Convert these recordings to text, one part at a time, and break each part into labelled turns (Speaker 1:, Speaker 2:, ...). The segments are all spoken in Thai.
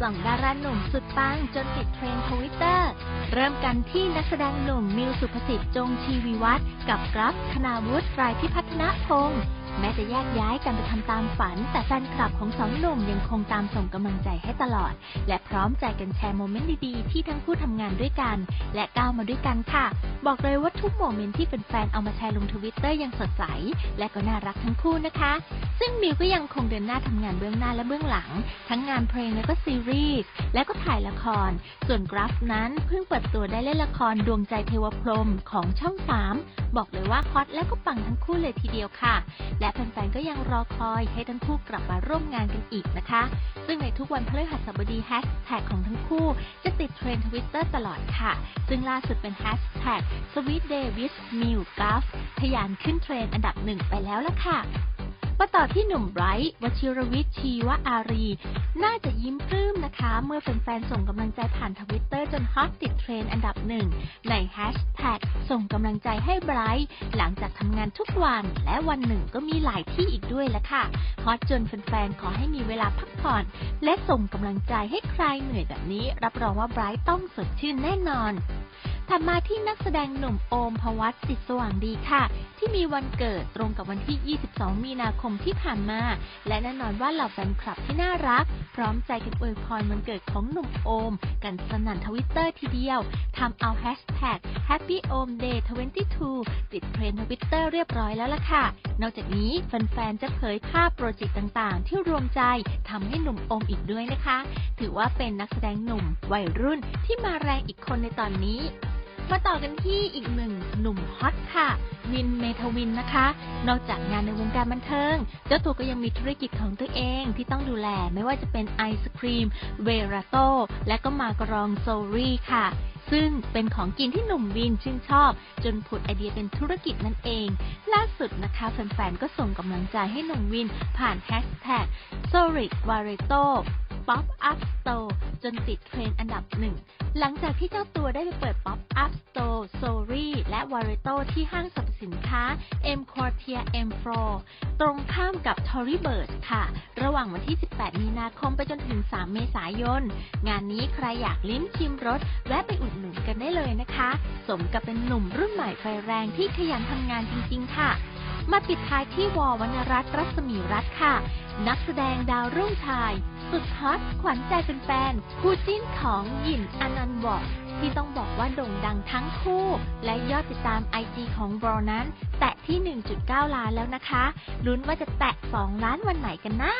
Speaker 1: ส่องดาราหนุ่มสุดปังจนติดเทรนด์ทวิตเตอร์ เริ่มกันที่นักแสดงหนุ่มมิวสุภสิทธิ์จงชีวิวัฒน์กับกราฟคณาวุฒิรายพิพัฒนพงศ์แม้จะแยกย้ายกันไปทำตามฝัน แต่แฟนคลับของสองหนุ่มยังคงตามส่งกำลังใจให้ตลอด และพร้อมใจกันแชร์โมเมนต์ดีๆ ที่ทั้งคู่ทำงานด้วยกัน และก้าวมาด้วยกันค่ะ บอกเลยว่าทุกโมเมนต์ที่เป็นแฟนๆเอามาแชร์ลงทวิตเตอร์ยังสดใส และก็น่ารักทั้งคู่นะคะซึ่งมิวก็ยังคงเดินหน้าทำงานเบื้องหน้าและเบื้องหลัง ทั้งงานเพลงและก็ซีรีส์ และก็ถ่ายละคร ส่วนกราฟนั้นเพิ่งเปิดตัวได้เล่นละครดวงใจเทวพรหมของช่อง 3 บอกเลยว่าฮอตและก็ปังทั้งคู่เลยทีเดียวค่ะ และแฟนๆก็ยังรอคอยให้ทั้งคู่กลับมาร่วมงานกันอีกนะคะ ซึ่งในทุกวันพฤหัสบดีแฮชแท็กของทั้งคู่จะติดเทรนด์ทวิตเตอร์ตลอดค่ะ ซึ่งล่าสุดเป็นแฮชแท็ก Sweet Day with Miu g a f ทะยานขึ้นเทรนด์อันดับหนึ่งไปแล้วล่ะค่ะ มาต่อที่หนุ่มไบรท์วชิรวิทย์ชีวอารี น่าจะยิ้มปลื้มนะคะ เมื่อแฟนๆส่งกำลังใจผ่านทวิตเตอร์จนฮอตติดเทรนด์อันดับหนึ่งในแฮชแท็กส่งกำลังใจให้ไบรท์หลังจากทำงานทุกวัน และวันหนึ่งก็มีหลายที่อีกด้วยละค่ะฮอตจนแฟนๆขอให้มีเวลาพักผ่อน และส่งกำลังใจให้ใครเหนื่อยแบบนี้ รับรองว่าไบรท์ต้องสดชื่นแน่นอน ถัดมาที่นักแสดงหนุ่มโอมพวัตจิตสว่างดีค่ะ ที่มีวันเกิดตรงกับวันที่ 22 มีนาคมที่ผ่านมา และแน่นอนว่าเหล่าแฟนคลับที่น่ารัก พร้อมใจกันอวยพรวันเกิดของหนุ่มโอม กันสนั่นทวิตเตอร์ทีเดียวทำเอาแฮชแท็ก Happy Om Day 22 ติดเทรนด์ทวิตเตอร์เรียบร้อยแล้วล่ะค่ะ นอกจากนี้แฟนๆจะเผยภาพโปรเจกต์ต่างๆ ที่รวมใจทำให้หนุ่มโอมอีกด้วยนะคะ ถือว่าเป็นนักแสดงหนุ่มวัยรุ่นที่มาแรงอีกคนในตอนนี้ มาต่อกันที่อีกหนึ่งหนุ่มฮอตค่ะ วินเมทวินนะคะ นอกจากงานในวงการบันเทิง เจ้าตัวก็ยังมีธุรกิจของตัวเองที่ต้องดูแลไม่ว่าจะเป็นไอศครีม เวราโต และก็มากรองโซรี่ค่ะซึ่งเป็นของกินที่หนุ่มวินชื่นชอบ จนผุดไอเดียเป็นธุรกิจนั่นเอง ล่าสุดนะคะแฟนๆ ก็ส่งกำลังใจให้หนุ่มวินผ่านแฮชแท็ก s o r i c v a r e t o Pop Up Store จนติดเทรนด์อันดับหนึ่ง หลังจากที่เจ้าตัวได้ไปเปิด Pop Up Store s o r y และ w a r e t o ที่ห้างสรรพสินค้า M Quartier M Floor ตรงข้ามกับ Tory Burch ค่ะ ระหว่างวันที่ 18 มีนาคมไปจนถึง 3 เมษายน งานนี้ใครอยากลิ้มชิมรสแวะไปอุดหนุนกันได้เลยนะคะ สมกับเป็นหนุ่มรุ่นใหม่ไฟแรงที่ขยันทำงานจริง ๆ ค่ะ มาปิดท้ายที่วอวรรณรัตน์รัศมีรัตน์ค่ะ นักแสดงดาวรุ่งชาย สุดฮอตขวัญใจแฟนๆคู่จิ้นของหยินอนันต์วอร์ที่ต้องบอกว่าโด่งดังทั้งคู่ และยอดติดตาม IG ของบรอนั้น แตะที่ 1.9 ล้านแล้วนะคะลุ้นว่าจะแตะ 2 ล้านวันไหนกันนะ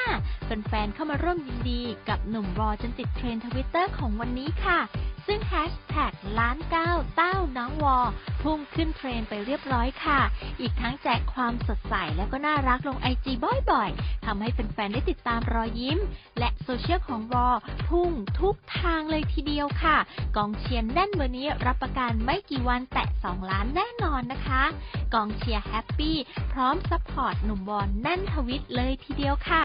Speaker 1: แฟนๆเข้ามาร่วมยินดีกับหนุ่มวอจนติดเทรนด์ทวิตเตอร์ของวันนี้ค่ะ ซึ่งแฮชแท็กล้านเก้าเต้าน้องวอ พุ่งขึ้นเทรนไปเรียบร้อยค่ะ อีกทั้งแจกความสดใสและก็น่ารักลงไอจีบ่อยๆทำให้แฟนๆได้ติดตามรอยยิ้ม และโซเชียลของวอ พุ่งทุกทางเลยทีเดียวค่ะ กองเชียร์แน่นวันนี้รับประกันไม่กี่วันแตะ 2 ล้านแน่นอนนะคะ กองเชียร์แฮปปี้พร้อมซัพพอร์ตหนุ่มวอนแน่นทวิตเลยทีเดียวค่ะ